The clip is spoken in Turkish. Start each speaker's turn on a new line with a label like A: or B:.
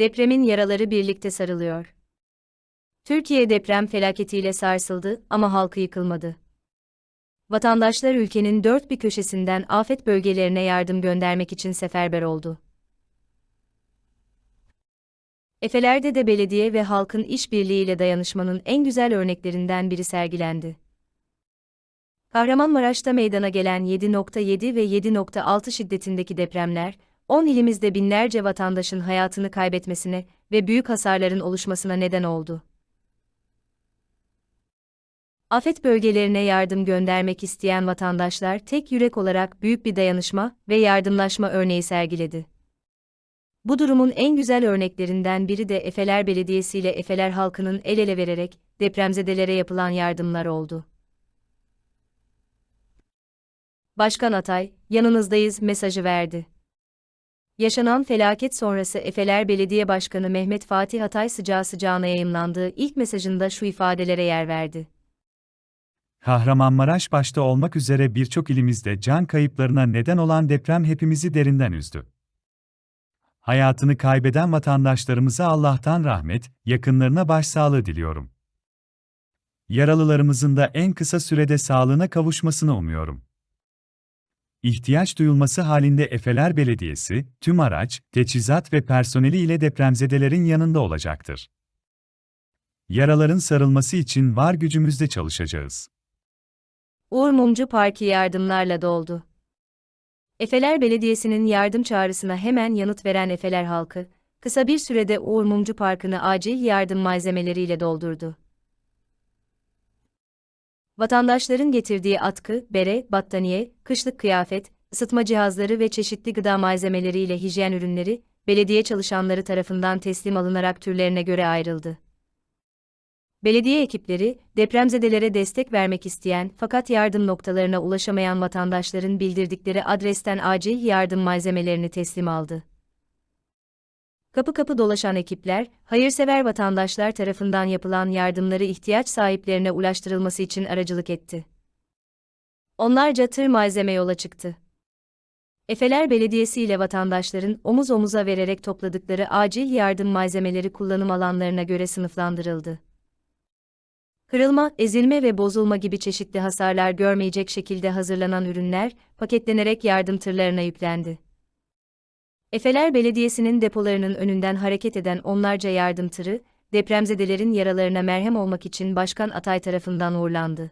A: Depremin yaraları birlikte sarılıyor. Türkiye deprem felaketiyle sarsıldı ama halkı yıkılmadı. Vatandaşlar ülkenin dört bir köşesinden afet bölgelerine yardım göndermek için seferber oldu. Efeler'de de belediye ve halkın işbirliğiyle dayanışmanın en güzel örneklerinden biri sergilendi. Kahramanmaraş'ta meydana gelen 7.7 ve 7.6 şiddetindeki depremler, 10 ilimizde binlerce vatandaşın hayatını kaybetmesine ve büyük hasarların oluşmasına neden oldu. Afet bölgelerine yardım göndermek isteyen vatandaşlar tek yürek olarak büyük bir dayanışma ve yardımlaşma örneği sergiledi. Bu durumun en güzel örneklerinden biri de Efeler Belediyesi ile Efeler halkının el ele vererek depremzedelere yapılan yardımlar oldu. Başkan Atay, yanınızdayız mesajı verdi. Yaşanan felaket sonrası Efeler Belediye Başkanı Mehmet Fatih Atay sıcağı sıcağına yayımlandığı ilk mesajında şu ifadelere yer verdi.
B: Kahramanmaraş başta olmak üzere birçok ilimizde can kayıplarına neden olan deprem hepimizi derinden üzdü. Hayatını kaybeden vatandaşlarımıza Allah'tan rahmet, yakınlarına başsağlığı diliyorum. Yaralılarımızın da en kısa sürede sağlığına kavuşmasını umuyorum. İhtiyaç duyulması halinde Efeler Belediyesi, tüm araç, teçhizat ve personeli ile depremzedelerin yanında olacaktır. Yaraların sarılması için var gücümüzle çalışacağız.
A: Uğur Mumcu Parkı yardımlarla doldu. Efeler Belediyesi'nin yardım çağrısına hemen yanıt veren Efeler halkı, kısa bir sürede Uğur Mumcu Parkı'nı acil yardım malzemeleriyle doldurdu. Vatandaşların getirdiği atkı, bere, battaniye, kışlık kıyafet, ısıtma cihazları ve çeşitli gıda malzemeleriyle hijyen ürünleri, belediye çalışanları tarafından teslim alınarak türlerine göre ayrıldı. Belediye ekipleri, depremzedelere destek vermek isteyen fakat yardım noktalarına ulaşamayan vatandaşların bildirdikleri adresten acil yardım malzemelerini teslim aldı. Kapı kapı dolaşan ekipler, hayırsever vatandaşlar tarafından yapılan yardımları ihtiyaç sahiplerine ulaştırılması için aracılık etti. Onlarca tır malzeme yola çıktı. Efeler Belediyesi ile vatandaşların omuz omuza vererek topladıkları acil yardım malzemeleri kullanım alanlarına göre sınıflandırıldı. Kırılma, ezilme ve bozulma gibi çeşitli hasarlar görmeyecek şekilde hazırlanan ürünler paketlenerek yardım tırlarına yüklendi. Efeler Belediyesi'nin depolarının önünden hareket eden onlarca yardım tırı, depremzedelerin yaralarına merhem olmak için Başkan Atay tarafından uğurlandı.